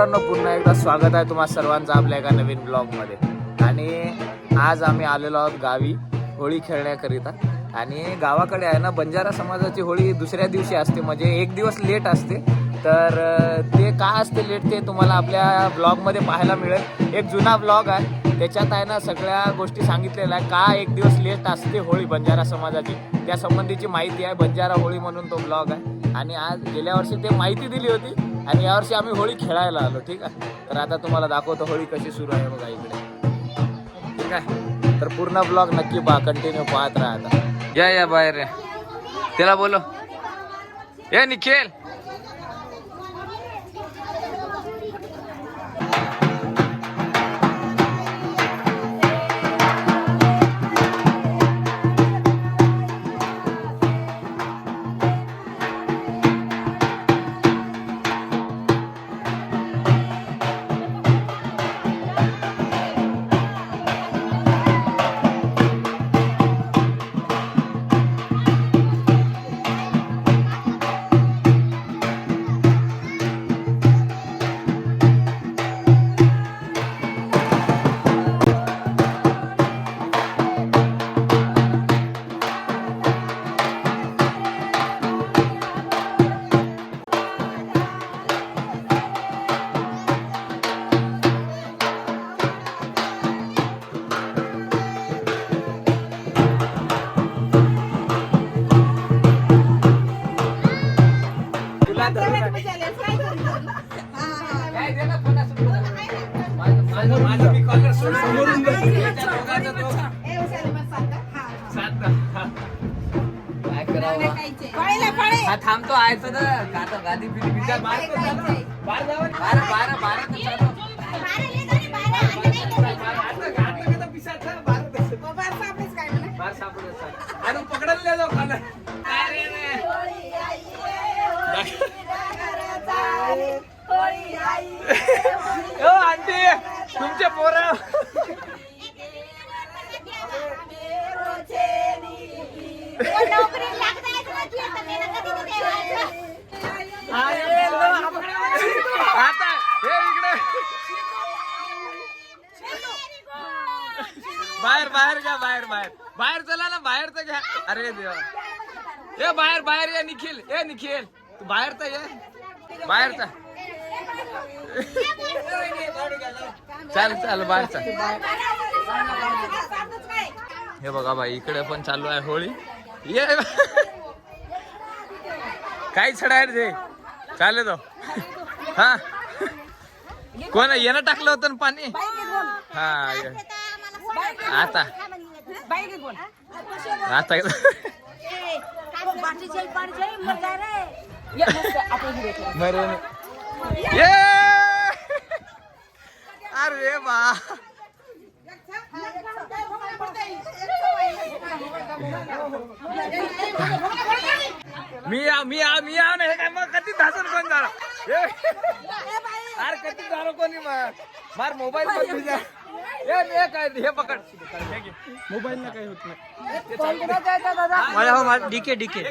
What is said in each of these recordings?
मित्रांनो पुन्हा एकदा स्वागत आहे तुम्हा सर्वांचं आपल्या एका नवीन ब्लॉगमध्ये. आणि आज आम्ही आलेलो आहोत गावी होळी खेळण्याकरिता. आणि गावाकडे आहे ना बंजारा समाजाची होळी दुसऱ्या दिवशी असते म्हणजे एक दिवस लेट असते. तर ते का असते लेट ते तुम्हाला आपल्या ब्लॉगमध्ये पाहायला मिळेल. एक जुना ब्लॉग आहे. त्याच्यात आहे ना सगळ्या गोष्टी सांगितलेल्या आहे का एक दिवस लेट असते होळी बंजारा समाजाची? त्या संबंधीची माहिती आहे. बंजारा होळी म्हणून तो ब्लॉग आहे. आणि आज गेल्या वर्षी ते माहिती दिली होती. आणि यावर्षी आम्ही होळी खेळायला आलो ठीक आहे? तर आता तुम्हाला दाखवतो होळी कशी सुरू आहे बघा इकडे. ठीक आहे? तर पूर्ण ब्लॉग नक्की पहा कंटिन्यू पाहत राहा आता. या या बाहेर या. त्याला बोलो ये निखिल. घ्या देवा ए बाहेर बाहेर ये निखिल ए निखिल तू बाहेर तर ये बाहेर तर चाल चाल बाहेर चाल हे बघा बाई इकडे पण चालू आहे होळी ये काय छडाय रे चालेल तो हा कोण येणं टाकलं होतं ना पाणी हा आता आता मरे ये अरे बा मी आ- मी आ- मी आ ना हे काय मग कधी धासन कोण झाला ए, अरे कधी झालं कोणी मार मार मोबाईल पण तुझ्या ए ए, काय हे पकड. मोबाईल ना काही होत नाही. हो माझा डीके डीके. घे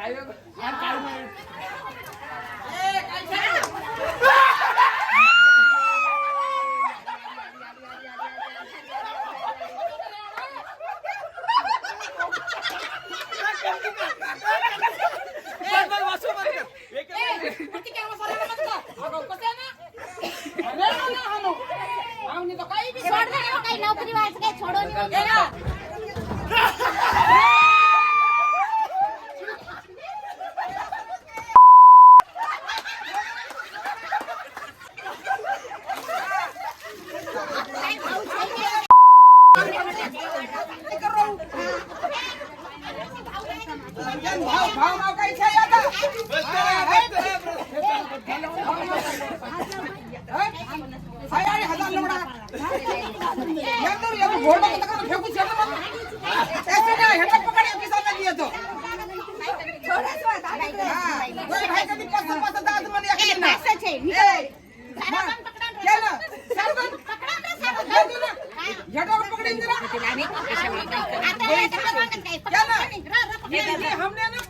કાયો આ કાયો हमने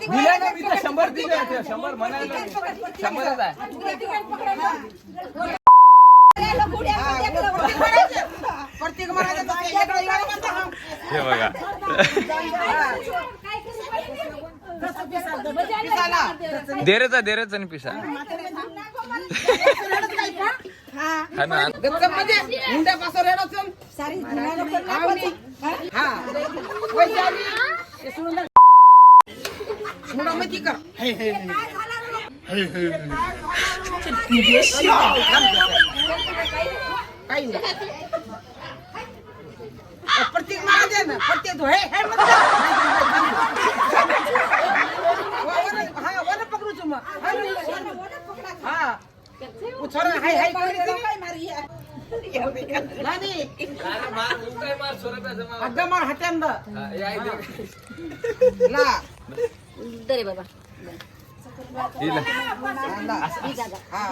दिले ना मी तर शंभर दिले होते शंभर म्हणायला शंभरच आहे. हे बघा. देरेचा देरेचा आणि पिसा हा ना मध्ये हुंड्यापासून रेडाचं आवनी. हा वैशाली हे सोडून टाक. मुलं माहिती का काही नाही प्रत्येक महाराज आहे ना प्रत्येक हे हे म्हणतो. वर- हा वर पकडू तू मग हा उछळ हाय हाय करी नाही अगं मार हट्यांद ला दरे बाबा. हा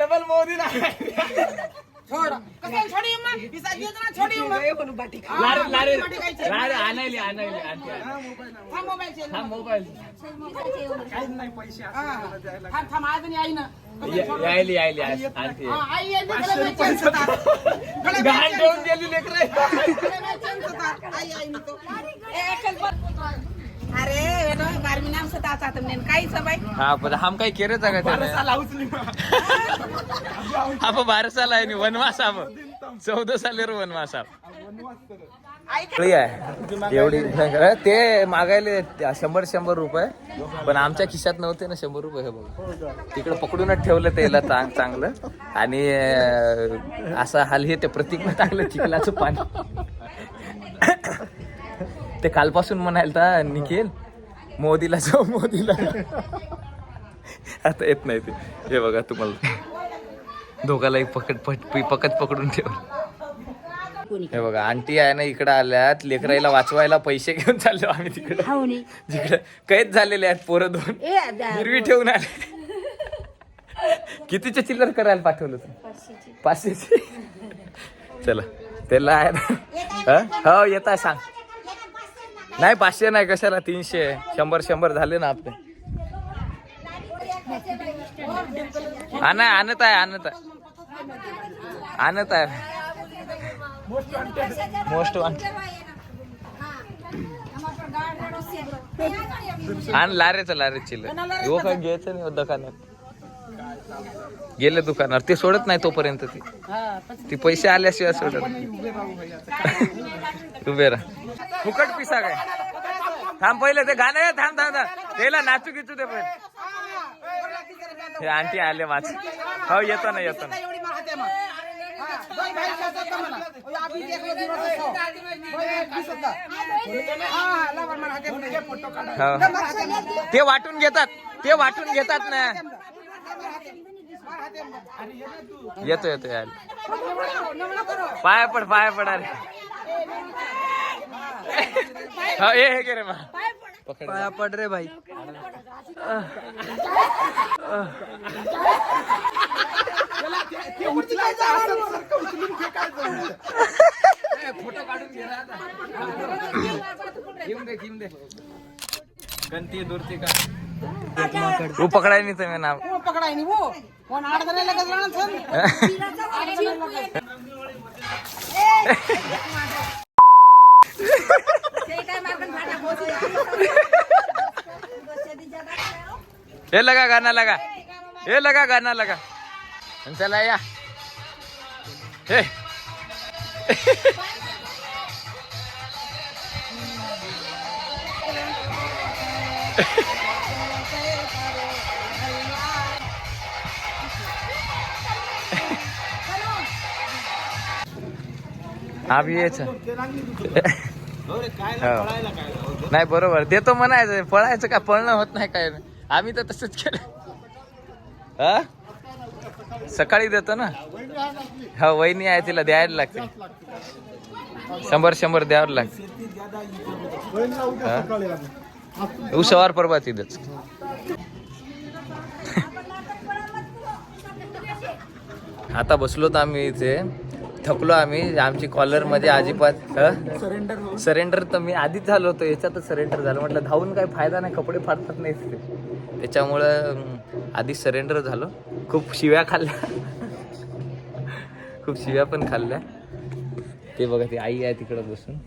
डबल मोदी ना छोड. कसं ना छोडी मग लारे लारे लारे आणायली आणायली आणते थांब मोबाईलचे हा मोबाईल थांब आई ना. यायली यायली आणते हा, आई घाण ठेवून गेली लेकरे. होता. आई अरे आता काही सबाई हा पण हम काही केरेच का त्याने? हा पण बारसाला आहे नि वनवास हा चौदा सालेर वनवास हा आहे. एवढी ते मागायले त्या शंभर शंभर रुपये. पण आमच्या खिशात नव्हते ना शंभर रुपये हे बघ. तिकडे पकडूनच ठेवलं त्याला चांग चांगलं. आणि असं हाल हे ते प्रतीकनं टाकलं चिखलाचं पाणी. ते कालपासून म्हणायला निखिल मोदीला जाऊ मोदीला. आता येत नाही ते. हे बघा तुम्हाला. दोघाला एक पकड पट पकड पकडून ठेव. हे बघा आंटी आहे ना इकडे आल्यात लेकराईला वाचवायला पैसे घेऊन चाललो आम्ही तिकडे. जिकडे कैद झालेले आहेत पोरं दोन. हिरवी ठेवून आले. कितीचे चिल्लर करायला पाठवलं तू? पाचशेची. चला. त्याला आहे ना. हा? हो येत आहे सांग. नाही पाचशे नाही कशाला? तीनशे. शंभर शंभर झाले ना आपले. आण आणत आहे आणत आहे. आणत आहे. मोस्ट वॉन्टेड आणि लारेच लारे चिल्ल काय घ्यायचं नाही दुकानात गेले दुकानावर. ते सोडत नाही तोपर्यंत ती. ती पैसे आल्याशिवाय सोडत नाही. उभे राहा. फुकट पिसा काय? थांब पहिले ते गाणं थांब थांब थांब. त्याला नाचू गिचू दे पहिले. हे आंटी आले माझ हो येतो ना येतो ना. हो, हो. ते वाटून घेतात ते वाटून घेतात ना नंबर हाते म्हणा. हाते म्हणा. येतो येतो यार. पाया पड पाया पड अरे. हो हे हे रे मा. पकड पाया पड रे भाई. घेऊन दे घेऊन दे. गंती दुरती का? तू पकडाय नाही आडधरे लगेच राहणार सर. हे लगा गाना लगा. हे लगा गाना लगा. चला या. हे. आम्ही यायचं हो. नाही बरोबर. देतो म्हणायचं पळायचं का? पळणं होत नाही काय. आम्ही तर तसंच केलं. हा? सकाळी देतो ना? हा वहिनी आहे तिला द्यायला लागते. शंभर शंभर द्यावं लागते. हा? उसावर परवा तिथंच आता बसलो तर आम्ही इथे. थकलो आम्ही. आमची कॉलरमध्ये अजिबात सरेंडर सरेंडर तर मी आधीच झालो होतो. याच्यातच सरेंडर झालं. म्हटलं धावून काही फायदा नाही. कपडे फाडतात नाही त्याच्यामुळं आधीच सरेंडर झालो. खूप शिव्या खाल्ल्या. खूप शिव्या पण खाल्ल्या. ते बघा ती आई आहे तिकडं बसून.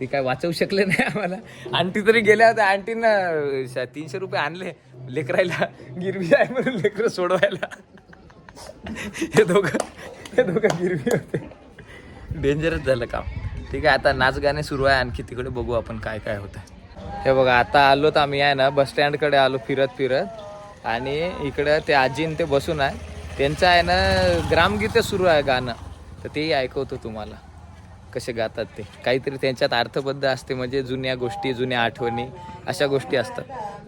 ती काय वाचवू शकले नाही आम्हाला. आंटी तरी गेल्या होत्या. आंटीनं तीनशे रुपये आणले. लेकरायला गिरवी आहे म्हणून लेकरं सोडवायला. हे दोघं हे दोघं गिरवी होते. डेंजरच झालं काम. ठीक आहे आता नाच गाणे सुरू आहे आणखी तिकडे बघू आपण काय काय होतं हे बघा आता आलो तर आम्ही आहे ना बस स्टँडकडे आलो फिरत फिरत. आणि इकडं ते आजीन ते बसून आहे. त्यांचं आहे ना ग्रामगीतं सुरू आहे गाणं. तर तेही ऐकवतो तुम्हाला. कसे गातात ते. काहीतरी त्यांच्यात अर्थबद्ध असते म्हणजे जुन्या गोष्टी जुन्या आठवणी अशा गोष्टी असतात.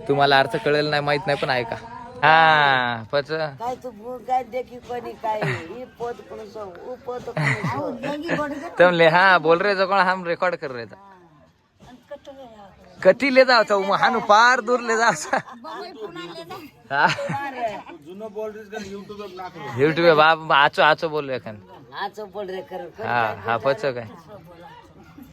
तुम्हाला अर्थ कळेल नाही माहीत नाही पण ऐका. हा पच. काय तू भू काय देखी कोणी काय? ही पोत कोण सो उ पोत कोण सो? तुम ले हाँ बोल रहे थे कौन हम रिकॉर्ड कर रहे थे कथी ले जाओ तो हानु पार दूर ले जाओ हाँ. यूट्यूब पे बाप आचो आचो बोल रहे एखन आचो पड रे कर हा हा पच काय.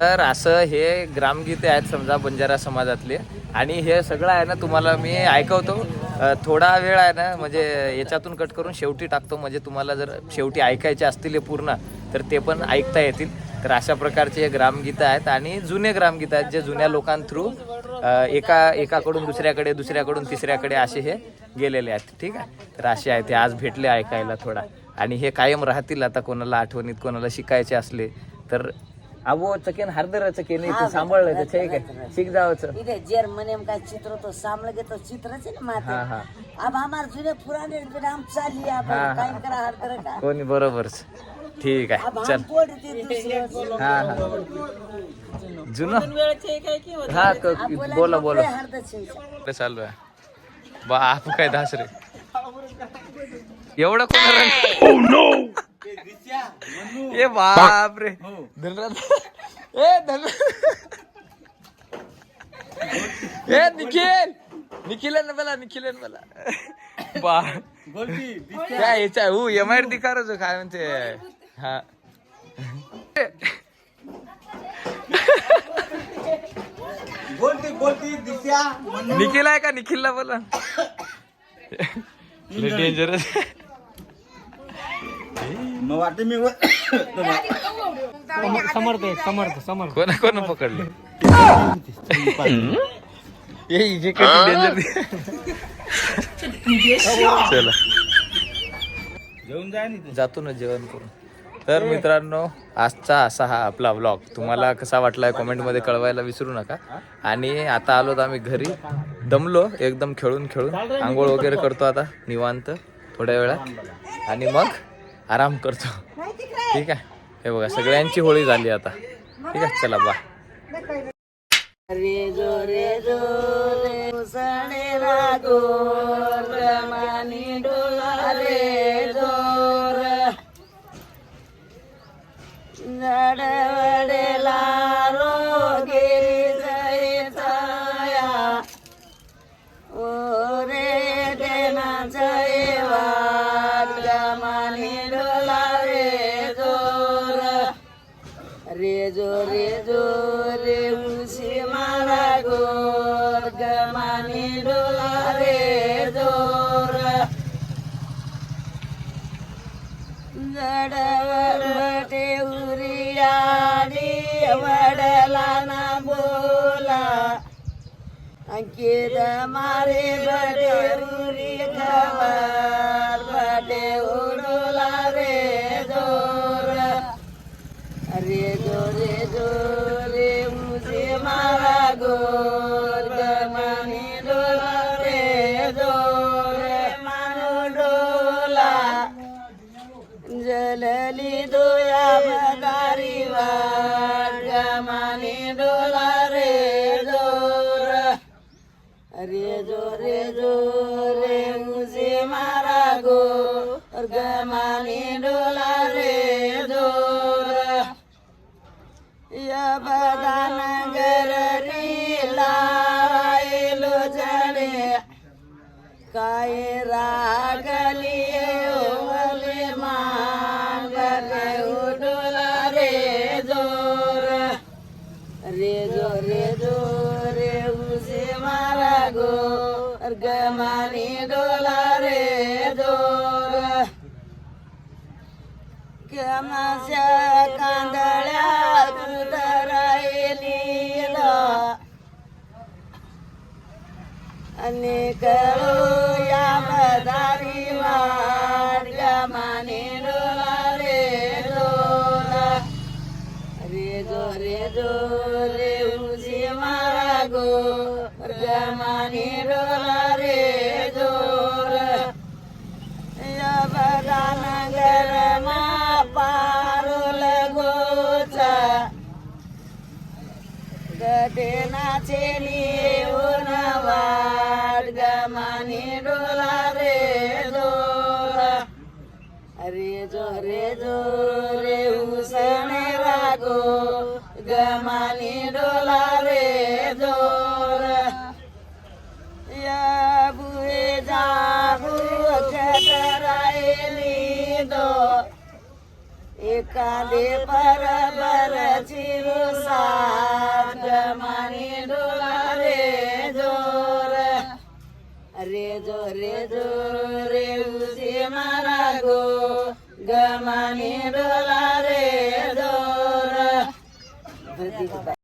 तर असं हे ग्रामगीते आहेत समजा बंजारा समाजातले. आणि हे सगळं आहे ना तुम्हाला मी ऐकवतो. थोडा वेळ आहे ना म्हणजे याच्यातून कट करून शेवटी टाकतो. म्हणजे तुम्हाला जर शेवटी ऐकायचे असतील हे पूर्ण तर ते पण ऐकता येतील. तर अशा प्रकारचे हे ग्रामगीतं आहेत. आणि जुने ग्रामगीतं आहेत जे जुन्या लोकांथ्रू एका एकाकडून दुसऱ्याकडे दुसऱ्याकडून तिसऱ्याकडे असे हे गेलेले आहेत. ठीक आहे? तर असे आहे ते. आज भेटले ऐकायला थोडा. आणि हे कायम राहतील. आता कोणाला आठवणीत कोणाला शिकायचे असले तर अबो चकेन हरदर चकेन इथे सांभाळलं तर ठीक आहे. शिक जावचं. इधे जर्मनी में का चित्र तो सामने के तो चित्र है ना माथे? हाँ हाँ. अब हमारे जुने पुराने नाम अब हाँ, करा हर तरह का? कोणी बरोबरच ठीक आहे अब चल. हम बोल रहे दूसरे? हा हा. जुनं? हा क- बोला बोला चालू आहे? बा आप काय दास रे एवढं कोण ए बाप रे धनराज ए धनराज ए निखिल. निखिल ना मला निखिल मला. बा. त्या याच्या हो एम आय दिखा जो काय म्हणते. हा. निखिल आहे का? निखिलला बोला. डेंजरस मग वाटतं मी समर्थ आहे समर्थ समर्थ. कोणा कोण पकडले? ये इथे डेंजर चला. जाय जातो ना जेवण करून. तर मित्रांनो आजचा असा हा आपला व्लॉग तुम्हाला कसा वाटलाय कमेंटमध्ये कळवायला विसरू नका. आणि आता आलो आम्ही घरी. दमलो एकदम खेळून खेळून. आंघोळ वगैरे करतो आता निवांत थोड्या वेळात. आणि मग? आराम करतो. ठीक आहे. हे बघा सगळ्यांची होळी झाली आता. ठीक आहे चला बा रे जो रे जो रे उसणे गमानी डोला रे जोर. अंकित मारे बटे उरी खबर बटे उडोला रे जोर रे जो रे जो रे मुझे मारा गोर जो रे जो रे मुझे कमाच्या कांदळ्या अनेक या बदारी वाट गमाने डोला रे डोला रे गो रे जो रे मारा गो गमाने डोला रे जो रे जो रे उसणे रागो गमानी डोला रे जोर या बुए जाबू खतरायली दो एकादे पर बर चिरुसा गमानी डोला रे जोर रे जो रे जो रे उसे मारा गो गमानी डोला रे जोर